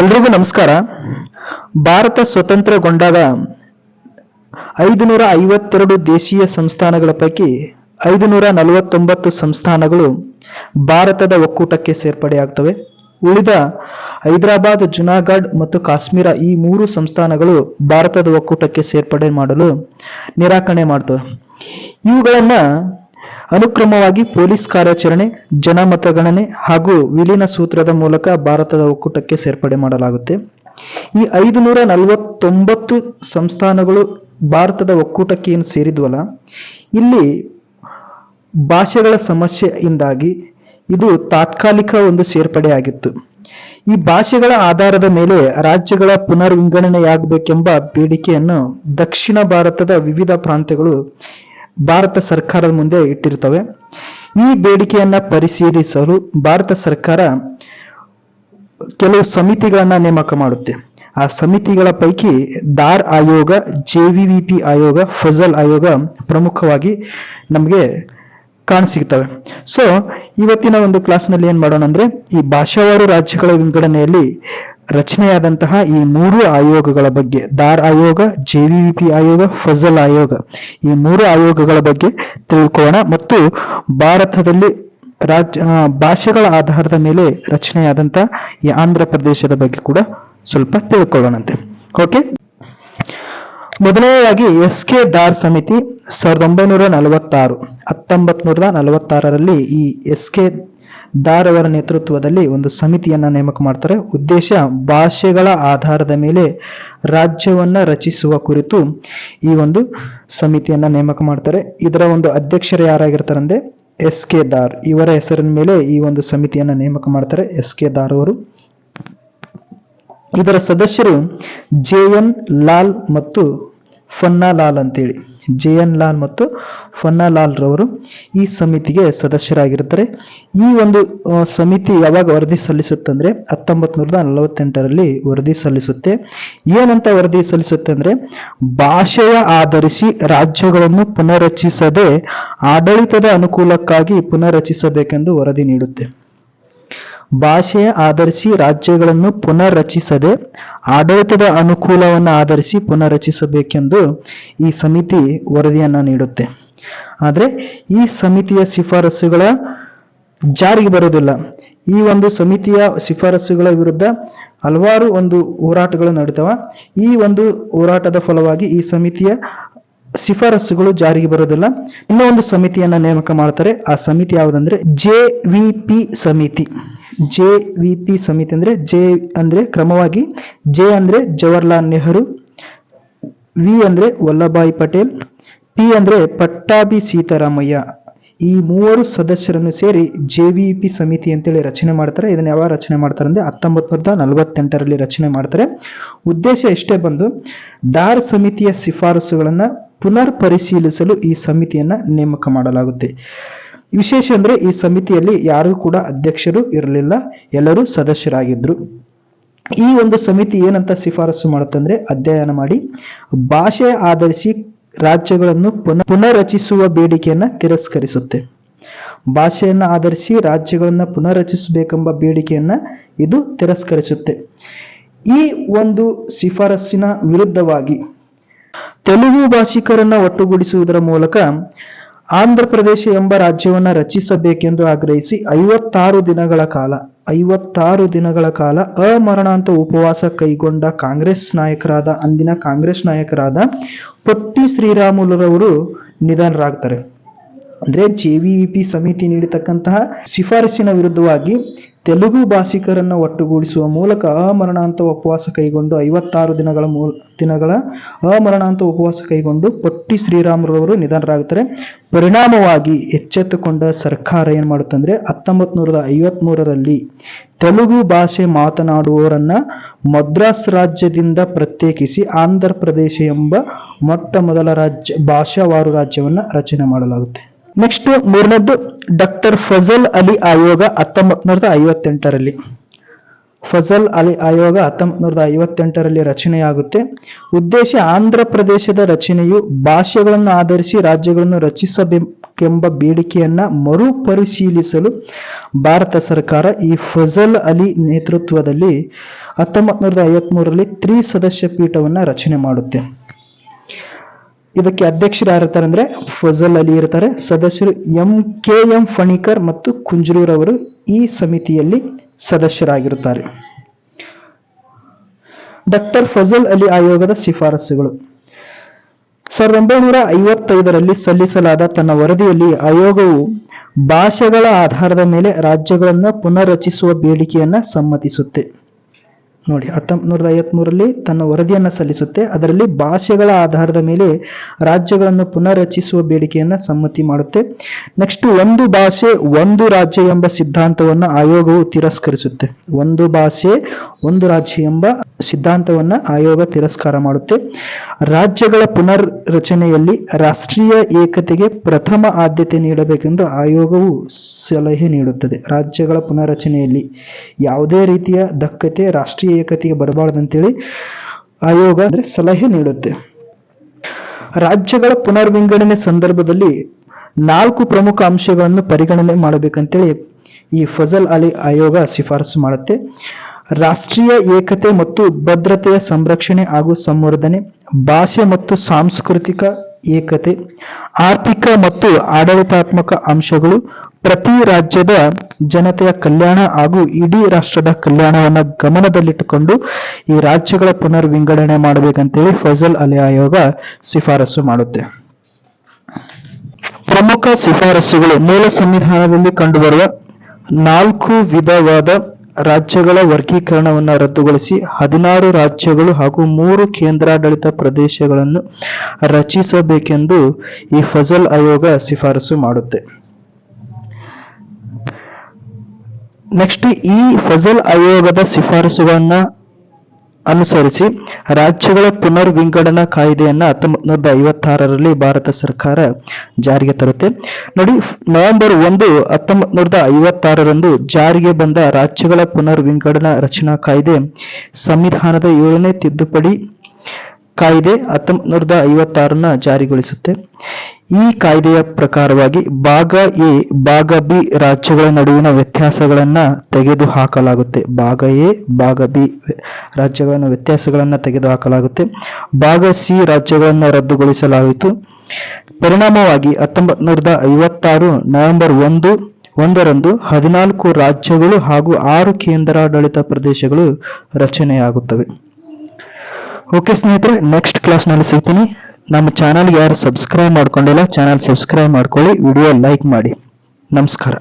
ಎಲ್ರಿಗೂ ನಮಸ್ಕಾರ. ಭಾರತ ಸ್ವತಂತ್ರಗೊಂಡಾಗ ಐದುನೂರ ಐವತ್ತೆರಡು ದೇಶೀಯ ಸಂಸ್ಥಾನಗಳ ಪೈಕಿ ಐದುನೂರ ನಲವತ್ತೊಂಬತ್ತು ಸಂಸ್ಥಾನಗಳು ಭಾರತದ ಒಕ್ಕೂಟಕ್ಕೆ ಸೇರ್ಪಡೆಯಾಗ್ತವೆ. ಉಳಿದ ಹೈದರಾಬಾದ್, ಜುನಾಗಢ್ ಮತ್ತು ಕಾಶ್ಮೀರ ಈ ಮೂರು ಸಂಸ್ಥಾನಗಳು ಭಾರತದ ಒಕ್ಕೂಟಕ್ಕೆ ಸೇರ್ಪಡೆ ಮಾಡಲು ನಿರಾಕರಣೆ ಮಾಡ್ತವೆ. ಇವುಗಳನ್ನ ಅನುಕ್ರಮವಾಗಿ ಪೊಲೀಸ್ ಕಾರ್ಯಾಚರಣೆ, ಜನಮತಗಣನೆ ಹಾಗೂ ವಿಲೀನ ಸೂತ್ರದ ಮೂಲಕ ಭಾರತದ ಒಕ್ಕೂಟಕ್ಕೆ ಸೇರ್ಪಡೆ ಮಾಡಲಾಗುತ್ತೆ. ಈ ಐದುನೂರ ನಲವತ್ತೊಂಬತ್ತು ಸಂಸ್ಥಾನಗಳು ಭಾರತದ ಒಕ್ಕೂಟಕ್ಕೆ ಏನು ಸೇರಿದ್ವಲ್ಲ, ಇಲ್ಲಿ ಭಾಷೆಗಳ ಸಮಸ್ಯೆಯಿಂದಾಗಿ ಇದು ತಾತ್ಕಾಲಿಕ ಒಂದು ಸೇರ್ಪಡೆ ಆಗಿತ್ತು. ಈ ಭಾಷೆಗಳ ಆಧಾರದ ಮೇಲೆ ರಾಜ್ಯಗಳ ಪುನರ್ ವಿಂಗಡಣೆಯಾಗಬೇಕೆಂಬ ಬೇಡಿಕೆಯನ್ನು ದಕ್ಷಿಣ ಭಾರತದ ವಿವಿಧ ಪ್ರಾಂತ್ಯಗಳು ಭಾರತ ಸರ್ಕಾರದ ಮುಂದೆ ಇಟ್ಟಿರ್ತವೆ. ಈ ಬೇಡಿಕೆಯನ್ನ ಪರಿಶೀಲಿಸಲು ಭಾರತ ಸರ್ಕಾರ ಕೆಲವು ಸಮಿತಿಗಳನ್ನ ನೇಮಕ ಮಾಡುತ್ತೆ. ಆ ಸಮಿತಿಗಳ ಪೈಕಿ ದಾರ್ ಆಯೋಗ ಜೆವಿವಿಪಿ ಆಯೋಗ, ಫಜಲ್ ಆಯೋಗ ಪ್ರಮುಖವಾಗಿ ನಮಗೆ ಕಾಣಸಿಗ್ತವೆ. ಸೊ ಇವತ್ತಿನ ಒಂದು ಕ್ಲಾಸ್ನಲ್ಲಿ ಏನ್ ಮಾಡೋಣ ಅಂದ್ರೆ ಈ ಭಾಷಾವಾರು ರಾಜ್ಯಗಳ ವಿಂಗಡಣೆಯಲ್ಲಿ ರಚನೆಯಾದಂತಹ ಈ ಮೂರು ಆಯೋಗಗಳ ಬಗ್ಗೆ, ದಾರ್ ಆಯೋಗ ಜೆವಿಪಿ ಆಯೋಗ, ಫಜಲ್ ಆಯೋಗ. ಈ ಮೂರು ಆಯೋಗಗಳ ಬಗ್ಗೆ ತಿಳ್ಕೊಳ್ಳೋಣ ಮತ್ತು ಭಾರತದಲ್ಲಿ ರಾಜ್ಯ ಭಾಷೆಗಳ ಆಧಾರದ ಮೇಲೆ ರಚನೆಯಾದಂತ ಈ ಆಂಧ್ರ ಪ್ರದೇಶದ ಬಗ್ಗೆ ಕೂಡ ಸ್ವಲ್ಪ ತಿಳ್ಕೊಳ್ಳೋಣಂತೆ. ಓಕೆ? ಮೊದಲನೆಯಾಗಿ ಎಸ್ ಕೆ ದಾರ್ ಸಮಿತಿ, ಸಾವಿರದ ಒಂಬೈನೂರ ನಲವತ್ತಾರು ಹತ್ತೊಂಬತ್ ನೂರ ನಲವತ್ತಾರರಲ್ಲಿ ಈ ಎಸ್ ಕೆ ದಾರ್ ಅವರ ನೇತೃತ್ವದಲ್ಲಿ ಒಂದು ಸಮಿತಿಯನ್ನು ನೇಮಕ ಮಾಡ್ತಾರೆ. ಉದ್ದೇಶ ಭಾಷೆಗಳ ಆಧಾರದ ಮೇಲೆ ರಾಜ್ಯವನ್ನ ರಚಿಸುವ ಕುರಿತು ಈ ಒಂದು ಸಮಿತಿಯನ್ನ ನೇಮಕ ಮಾಡ್ತಾರೆ. ಇದರ ಒಂದು ಅಧ್ಯಕ್ಷರು ಯಾರಾಗಿರ್ತಾರಂದ್ರೆ ಎಸ್ ಕೆ ದಾರ್. ಇವರ ಹೆಸರಿನ ಮೇಲೆ ಈ ಒಂದು ಸಮಿತಿಯನ್ನ ನೇಮಕ ಮಾಡ್ತಾರೆ ಎಸ್ ಕೆ ದಾರ್ ಅವರು. ಇದರ ಸದಸ್ಯರು ಜೆ ಎನ್ ಲಾಲ್ ಮತ್ತು ಫನ್ನಾಲಾಲ್ ಅಂತೇಳಿ ಜೆ ಎನ್ ಲಾಲ್ ಮತ್ತು ಫನ್ನಾ ಲಾಲ್ ರವರು ಈ ಸಮಿತಿಗೆ ಸದಸ್ಯರಾಗಿರ್ತಾರೆ ಈ ಒಂದು ಸಮಿತಿ ಯಾವಾಗ ವರದಿ ಸಲ್ಲಿಸುತ್ತಂದ್ರೆ ಹತ್ತೊಂಬತ್ತು ನೂರದ ನಲವತ್ತೆಂಟರಲ್ಲಿ ವರದಿ ಸಲ್ಲಿಸುತ್ತೆ. ಏನಂತ ವರದಿ ಸಲ್ಲಿಸುತ್ತೆ ಅಂದ್ರೆ ಭಾಷೆಯ ಆಧರಿಸಿ ರಾಜ್ಯಗಳನ್ನು ಪುನರ್ರಚಿಸದೆ ಆಡಳಿತದ ಅನುಕೂಲಕ್ಕಾಗಿ ಪುನರ್ರಚಿಸಬೇಕೆಂದು ವರದಿ ನೀಡುತ್ತೆ. ಭಾಷೆಯ ಆಧರಿಸಿ ರಾಜ್ಯಗಳನ್ನು ಪುನರ್ರಚಿಸದೆ ಆಡಳಿತದ ಅನುಕೂಲವನ್ನು ಆಧರಿಸಿ ಪುನರ್ರಚಿಸಬೇಕೆಂದು ಈ ಸಮಿತಿ ವರದಿಯನ್ನು ನೀಡುತ್ತೆ. ಆದರೆ ಈ ಸಮಿತಿಯ ಶಿಫಾರಸುಗಳ ಜಾರಿಗೆ ಬರುವುದಿಲ್ಲ. ಈ ಒಂದು ಸಮಿತಿಯ ಶಿಫಾರಸುಗಳ ವಿರುದ್ಧ ಹಲವಾರು ಒಂದು ಹೋರಾಟಗಳು ನಡೀತಾವ. ಈ ಒಂದು ಹೋರಾಟದ ಫಲವಾಗಿ ಈ ಸಮಿತಿಯ ಶಿಫಾರಸುಗಳು ಜಾರಿಗೆ ಬರೋದಿಲ್ಲ ಇನ್ನೂ ಒಂದು ಸಮಿತಿಯನ್ನ ನೇಮಕ ಮಾಡ್ತಾರೆ. ಆ ಸಮಿತಿ ಯಾವುದಂದ್ರೆ ಜೆ ವಿ ಪಿ ಸಮಿತಿ. ಜೆ ವಿ ಪಿ ಸಮಿತಿ ಅಂದ್ರೆ ಜೆ ಅಂದ್ರೆ ಕ್ರಮವಾಗಿ ಜೆ ಅಂದ್ರೆ ಜವಹರ್ಲಾಲ್ ನೆಹರು, ವಿ ಅಂದ್ರೆ ವಲ್ಲಭಾಯ್ ಪಟೇಲ್, ಪಿ ಅಂದ್ರೆ ಪಟ್ಟಾಭಿ ಸೀತಾರಾಮಯ್ಯ. ಈ ಮೂವರು ಸದಸ್ಯರನ್ನು ಸೇರಿ ಜೆ ವಿ ಪಿ ಸಮಿತಿ ಅಂತೇಳಿ ರಚನೆ ಮಾಡ್ತಾರೆ. ಇದನ್ನು ಯಾವಾಗ ರಚನೆ ಮಾಡ್ತಾರೆ ಅಂದ್ರೆ ಹತ್ತೊಂಬತ್ತು ನೂರದ ನಲವತ್ತೆಂಟರಲ್ಲಿ ರಚನೆ ಮಾಡ್ತಾರೆ. ಉದ್ದೇಶ ಎಷ್ಟೇ ಬಂದು ದಾರ್ ಸಮಿತಿಯ ಶಿಫಾರಸುಗಳನ್ನು ಪುನರ್ ಪರಿಶೀಲಿಸಲು ಈ ಸಮಿತಿಯನ್ನು ನೇಮಕ ಮಾಡಲಾಗುತ್ತೆ. ವಿಶೇಷ ಅಂದರೆ ಈ ಸಮಿತಿಯಲ್ಲಿ ಯಾರೂ ಕೂಡ ಅಧ್ಯಕ್ಷರು ಇರಲಿಲ್ಲ, ಎಲ್ಲರೂ ಸದಸ್ಯರಾಗಿದ್ರು. ಈ ಒಂದು ಸಮಿತಿ ಏನಂತ ಶಿಫಾರಸು ಮಾಡುತ್ತಂದ್ರೆ ಅಧ್ಯಯನ ಮಾಡಿ, ಭಾಷೆ ಆಧರಿಸಿ ರಾಜ್ಯಗಳನ್ನು ಪುನಃ, ಪುನರ್ರಚಿಸುವ ಬೇಡಿಕೆಯನ್ನ ತಿರಸ್ಕರಿಸುತ್ತೆ. ಭಾಷೆಯನ್ನ ಆಧರಿಸಿ ರಾಜ್ಯಗಳನ್ನ ಪುನರ್ರಚಿಸಬೇಕೆಂಬ ಬೇಡಿಕೆಯನ್ನ ಇದು ತಿರಸ್ಕರಿಸುತ್ತೆ. ಈ ಒಂದು ಶಿಫಾರಸ್ಸಿನ ವಿರುದ್ಧವಾಗಿ ತೆಲುಗು ಭಾಷಿಕರನ್ನ ಒಟ್ಟುಗೂಡಿಸುವುದರ ಮೂಲಕ ಆಂಧ್ರ ಪ್ರದೇಶ ಎಂಬ ರಾಜ್ಯವನ್ನ ರಚಿಸಬೇಕೆಂದು ಆಗ್ರಹಿಸಿ ಐವತ್ತಾರು ದಿನಗಳ ಕಾಲ, ಐವತ್ತಾರು ದಿನಗಳ ಕಾಲ ಅಮರಣಾಂತ ಉಪವಾಸ ಕೈಗೊಂಡ ಕಾಂಗ್ರೆಸ್ ನಾಯಕರಾದ, ಅಂದಿನ ಕಾಂಗ್ರೆಸ್ ನಾಯಕರಾದ ಪೊಟ್ಟಿ ಶ್ರೀರಾಮುಲುರವರು ನಿಧನರಾಗ್ತಾರೆ. ಅಂದ್ರೆ ಜೆವಿಪಿ ಸಮಿತಿ ನೀಡತಕ್ಕಂತಹ ಶಿಫಾರಸಿನ ವಿರುದ್ಧವಾಗಿ ತೆಲುಗು ಭಾಷಿಕರನ್ನು ಒಟ್ಟುಗೂಡಿಸುವ ಮೂಲಕ ಅಮರಣಾಂತ ಉಪವಾಸ ಕೈಗೊಂಡು ಐವತ್ತಾರು ದಿನಗಳ ಮೂಲ ದಿನಗಳ ಅಮರಣಾಂತ ಉಪವಾಸ ಕೈಗೊಂಡು ಪಟ್ಟಿ ಶ್ರೀರಾಮರವರು ನಿಧನರಾಗುತ್ತಾರೆ. ಪರಿಣಾಮವಾಗಿ ಎಚ್ಚೆತ್ತುಕೊಂಡ ಸರ್ಕಾರ ಏನು ಮಾಡುತ್ತಂದ್ರೆ ಹತ್ತೊಂಬತ್ ನೂರದ ಐವತ್ ಮೂರರಲ್ಲಿ ತೆಲುಗು ಭಾಷೆ ಮಾತನಾಡುವವರನ್ನು ಮದ್ರಾಸ್ ರಾಜ್ಯದಿಂದ ಪ್ರತ್ಯೇಕಿಸಿ ಆಂಧ್ರ ಪ್ರದೇಶ ಎಂಬ ಮೊಟ್ಟ ಮೊದಲ ರಾಜ್ಯ ಭಾಷಾವಾರು ರಾಜ್ಯವನ್ನು ರಚನೆ ಮಾಡಲಾಗುತ್ತೆ. ನೆಕ್ಸ್ಟ್ ಮೂರನೇದ್ದು ಡಾಕ್ಟರ್ ಫಜಲ್ ಅಲಿ ಆಯೋಗ ಹತ್ತೊಂಬತ್ ನೂರದ ಐವತ್ತೆಂಟರಲ್ಲಿ. ಫಜಲ್ ಅಲಿ ಆಯೋಗ ಹತ್ತೊಂಬತ್ ನೂರದ ಐವತ್ತೆಂಟರಲ್ಲಿ ರಚನೆಯಾಗುತ್ತೆ. ಉದ್ದೇಶ, ಆಂಧ್ರ ಪ್ರದೇಶದ ರಚನೆಯು ಭಾಷೆಗಳನ್ನು ಆಧರಿಸಿ ರಾಜ್ಯಗಳನ್ನು ರಚಿಸಬೇಕೆಂಬ ಬೇಡಿಕೆಯನ್ನ ಮರುಪರಿಶೀಲಿಸಲು ಭಾರತ ಸರ್ಕಾರ ಈ ಫಜಲ್ ಅಲಿ ನೇತೃತ್ವದಲ್ಲಿ ಹತ್ತೊಂಬತ್ ನೂರದ ಐವತ್ಮೂರರಲ್ಲಿ ತ್ರಿ ಸದಸ್ಯ ಪೀಠವನ್ನ ರಚನೆ ಮಾಡುತ್ತೆ. ಇದಕ್ಕೆ ಅಧ್ಯಕ್ಷರು ಯಾರಿರ್ತಾರೆ ಅಂದ್ರೆ ಫಜಲ್ ಅಲಿ ಇರ್ತಾರೆ. ಸದಸ್ಯರು ಎಂ ಕೆ ಎಂ ಫಣಿಕರ್ ಮತ್ತು ಕುಂಜರೂರ್ ಅವರು ಈ ಸಮಿತಿಯಲ್ಲಿ ಸದಸ್ಯರಾಗಿರುತ್ತಾರೆ. ಡಾಕ್ಟರ್ ಫಜಲ್ ಅಲಿ ಆಯೋಗದ ಶಿಫಾರಸುಗಳು. ಸಾವಿರದ ಒಂಬೈನೂರ ಐವತ್ತೈದರಲ್ಲಿ ಸಲ್ಲಿಸಲಾದ ತನ್ನ ವರದಿಯಲ್ಲಿ ಆಯೋಗವು ಭಾಷೆಗಳ ಆಧಾರದ ಮೇಲೆ ರಾಜ್ಯಗಳನ್ನು ಪುನರ್ರಚಿಸುವ ಬೇಡಿಕೆಯನ್ನ ಸಮ್ಮತಿಸುತ್ತೆ. ನೋಡಿ ಹತ್ತೊಂಬತ್ತು ನೂರದ ಐವತ್ಮೂರರಲ್ಲಿ ತನ್ನ ವರದಿಯನ್ನ ಸಲ್ಲಿಸುತ್ತೆ. ಅದರಲ್ಲಿ ಭಾಷೆಗಳ ಆಧಾರದ ಮೇಲೆ ರಾಜ್ಯಗಳನ್ನು ಪುನರ್ರಚಿಸುವ ಬೇಡಿಕೆಯನ್ನ ಸಮ್ಮತಿ ಮಾಡುತ್ತೆ. ನೆಕ್ಸ್ಟ್ ಒಂದು ಭಾಷೆ ಒಂದು ರಾಜ್ಯ ಎಂಬ ಸಿದ್ಧಾಂತವನ್ನು ಆಯೋಗವು ತಿರಸ್ಕರಿಸುತ್ತೆ. ಒಂದು ಭಾಷೆ ಒಂದು ರಾಜ್ಯ ಎಂಬ ಸಿದ್ಧಾಂತವನ್ನ ಆಯೋಗ ತಿರಸ್ಕಾರ ಮಾಡುತ್ತೆ. ರಾಜ್ಯಗಳ ಪುನರ್ ರಚನೆಯಲ್ಲಿ ರಾಷ್ಟ್ರೀಯ ಏಕತೆಗೆ ಪ್ರಥಮ ಆದ್ಯತೆ ನೀಡಬೇಕೆಂದು ಆಯೋಗವು ಸಲಹೆ ನೀಡುತ್ತದೆ. ರಾಜ್ಯಗಳ ಪುನರ್ರಚನೆಯಲ್ಲಿ ಯಾವುದೇ ರೀತಿಯ ದಕ್ಕತೆ ರಾಷ್ಟ್ರೀಯ ಏಕತೆಗೆ ಬರಬಾರದಂತೇಳಿ ಆಯೋಗ ಅಂದ್ರೆ ಸಲಹೆ ನೀಡುತ್ತೆ. ರಾಜ್ಯಗಳ ಪುನರ್ವಿಂಗಡಣೆ ಸಂದರ್ಭದಲ್ಲಿ ನಾಲ್ಕು ಪ್ರಮುಖ ಅಂಶಗಳನ್ನು ಪರಿಗಣನೆ ಮಾಡಬೇಕಂತೇಳಿ ಈ ಫಜಲ್ ಅಲಿ ಆಯೋಗ ಶಿಫಾರಸು ಮಾಡುತ್ತೆ. ರಾಷ್ಟ್ರೀಯ ಏಕತೆ ಮತ್ತು ಭದ್ರತೆಯ ಸಂರಕ್ಷಣೆ ಹಾಗೂ ಸಂವರ್ಧನೆ, ಭಾಷೆ ಮತ್ತು ಸಾಂಸ್ಕೃತಿಕ ಏಕತೆ, ಆರ್ಥಿಕ ಮತ್ತು ಆಡಳಿತಾತ್ಮಕ ಅಂಶಗಳು ಪ್ರತಿ ರಾಜ್ಯದ ಜನತೆಯ ಕಲ್ಯಾಣ ಹಾಗೂ ಇಡೀ ರಾಷ್ಟ್ರದ ಕಲ್ಯಾಣವನ್ನ ಗಮನದಲ್ಲಿಟ್ಟುಕೊಂಡು ಈ ರಾಜ್ಯಗಳ ಪುನರ್ ವಿಂಗಡಣೆ ಮಾಡಬೇಕಂತೇಳಿ ಫಜಲ್ ಅಲಿ ಆಯೋಗ ಶಿಫಾರಸು ಮಾಡುತ್ತೆ. ಪ್ರಮುಖ ಶಿಫಾರಸುಗಳು ಮೂಲ ಸಂವಿಧಾನದಲ್ಲಿ ಕಂಡುಬರುವ ನಾಲ್ಕು ವಿಧವಾದ ರಾಜ್ಯಗಳ ವರ್ಗೀಕರಣವನ್ನು ರದ್ದುಗೊಳಿಸಿ ಹದಿನಾರು ರಾಜ್ಯಗಳು ಹಾಗೂ ಮೂರು ಕೇಂದ್ರಾಡಳಿತ ಪ್ರದೇಶಗಳನ್ನು ರಚಿಸಬೇಕೆಂದು ಈ ಫಜಲ್ ಆಯೋಗ ಶಿಫಾರಸು ಮಾಡುತ್ತೆ. ನೆಕ್ಸ್ಟ್ ಈ ಫಜಲ್ ಆಯೋಗದ ಶಿಫಾರಸುಗಳನ್ನ ಅನುಸರಿಸಿ ರಾಜ್ಯಗಳ ಪುನರ್ ವಿಂಗಡಣಾ ಕಾಯ್ದೆಯನ್ನ ಹತ್ತೊಂಬತ್ತು ಐವತ್ತಾರರಲ್ಲಿ ಭಾರತ ಸರ್ಕಾರ ಜಾರಿಗೆ ತರುತ್ತೆ. ನೋಡಿ, ನವೆಂಬರ್ ಒಂದು ಹತ್ತೊಂಬತ್ತು ನೂರದ ಐವತ್ತಾರರಂದು ಜಾರಿಗೆ ಬಂದ ರಾಜ್ಯಗಳ ಪುನರ್ ವಿಂಗಡಣಾ ರಚನಾ ಕಾಯ್ದೆ ಸಂವಿಧಾನದ ಏಳನೇ ತಿದ್ದುಪಡಿ ಕಾಯ್ದೆ ಹತ್ತೊಂಬತ್ತು ನೂರದ ಐವತ್ತಾರನ್ನ ಜಾರಿಗೊಳಿಸುತ್ತೆ. ಈ ಕಾಯ್ದೆಯ ಪ್ರಕಾರವಾಗಿ ಭಾಗ ಎ, ಭಾಗ ಬಿ ರಾಜ್ಯಗಳ ನಡುವಿನ ವ್ಯತ್ಯಾಸಗಳನ್ನ ತೆಗೆದು ಹಾಕಲಾಗುತ್ತೆ ಭಾಗ ಎ, ಭಾಗ ಬಿ ರಾಜ್ಯಗಳನ್ನ ವ್ಯತ್ಯಾಸಗಳನ್ನ ತೆಗೆದು ಹಾಕಲಾಗುತ್ತೆ ಭಾಗ ಸಿ ರಾಜ್ಯಗಳನ್ನ ರದ್ದುಗೊಳಿಸಲಾಯಿತು. ಪರಿಣಾಮವಾಗಿ ಹತ್ತೊಂಬತ್ತು ನೂರದ ಐವತ್ತಾರು ನವೆಂಬರ್ ಒಂದು, ಒಂದರಂದು ಹದಿನಾಲ್ಕು ರಾಜ್ಯಗಳು ಹಾಗೂ ಆರು ಕೇಂದ್ರಾಡಳಿತ ಪ್ರದೇಶಗಳು ರಚನೆಯಾಗುತ್ತವೆ. ಓಕೆ ಸ್ನೇಹಿತರೆ ನೆಕ್ಸ್ಟ್ ಕ್ಲಾಸ್ನಲ್ಲಿ ಸಿಗ್ತೀನಿ. ನಮ್ಮ ಚಾನಲ್ಗೆ ಯಾರು ಸಬ್ಸ್ಕ್ರೈಬ್ ಮಾಡ್ಕೊಂಡಿಲ್ಲ ಚಾನಲ್ ಸಬ್ಸ್ಕ್ರೈಬ್ ಮಾಡ್ಕೊಳ್ಳಿ ವಿಡಿಯೋ ಲೈಕ್ ಮಾಡಿ. ನಮಸ್ಕಾರ.